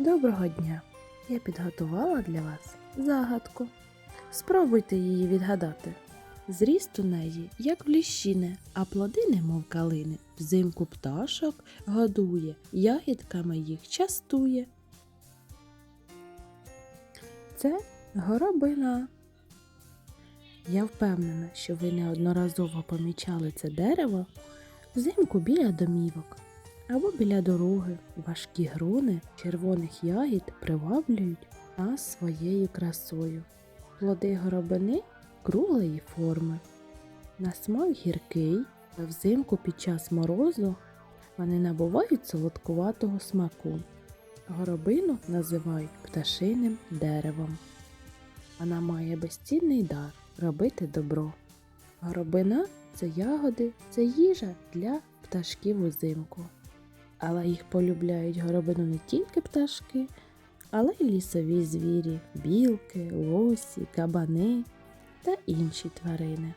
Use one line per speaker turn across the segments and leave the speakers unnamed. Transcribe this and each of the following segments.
Доброго дня! Я підготувала для вас загадку. Спробуйте її відгадати. Зріст у неї, як в ліщини, а плоди, немов калини. Взимку пташок годує, ягідками їх частує. Це горобина. Я впевнена, що ви неодноразово помічали це дерево взимку біля домівок або біля дороги. Важкі грони червоних ягід приваблюють нас своєю красою. Плоди горобини круглої форми. На смак гіркий, та взимку під час морозу вони набувають солодкуватого смаку. Горобину називають пташиним деревом. Вона має безцінний дар робити добро. Горобина це ягоди, це їжа для пташків узимку. Але їх полюбляють горобину не тільки пташки, але й лісові звірі, білки, лосі, кабани та інші тварини.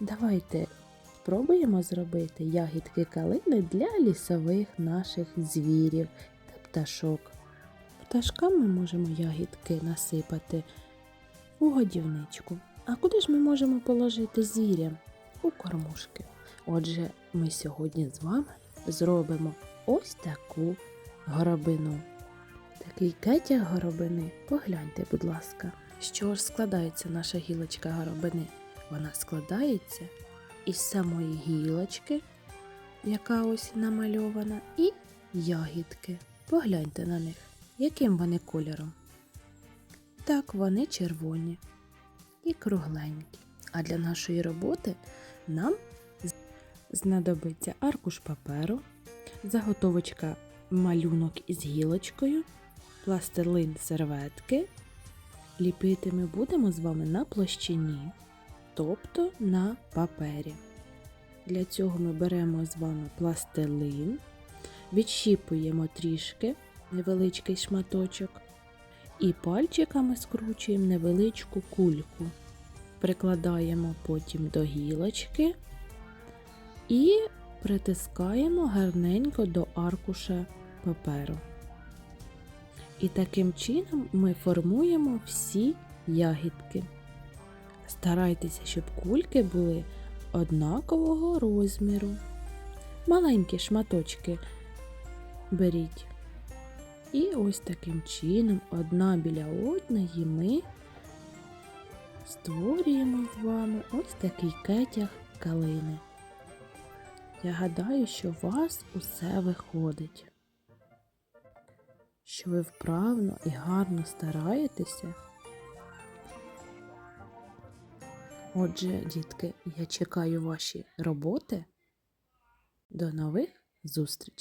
Давайте спробуємо зробити ягідки калини для лісових наших звірів та пташок. Пташкам ми можемо ягідки насипати у годівничку. А куди ж ми можемо положити звірям? У кормушки. Отже, ми сьогодні з вами зробимо ось таку горобину. Такий кетяг горобини. Погляньте, будь ласка, з чого ж складається наша гілочка горобини? Вона складається із самої гілочки, яка ось намальована, і ягідки. Погляньте на них, яким вони кольором. Так, вони червоні і кругленькі. А для нашої роботи нам знадобиться аркуш паперу, заготовочка малюнок із гілочкою, пластилин серветки. Ліпити ми будемо з вами на площині, тобто на папері. Для цього ми беремо з вами пластилин, відщіпуємо трішки невеличкий шматочок і пальчиками скручуємо невеличку кульку. Прикладаємо потім до гілочки і притискаємо гарненько до аркуша паперу. І таким чином ми формуємо всі ягідки. Старайтеся, щоб кульки були однакового розміру. Маленькі шматочки беріть. І ось таким чином, одна біля одної, ми створюємо з вами ось такий кетяг калини. Я гадаю, що у вас усе виходить. Що ви вправно і гарно стараєтеся. Отже, дітки, я чекаю ваші роботи. До нових зустрічей!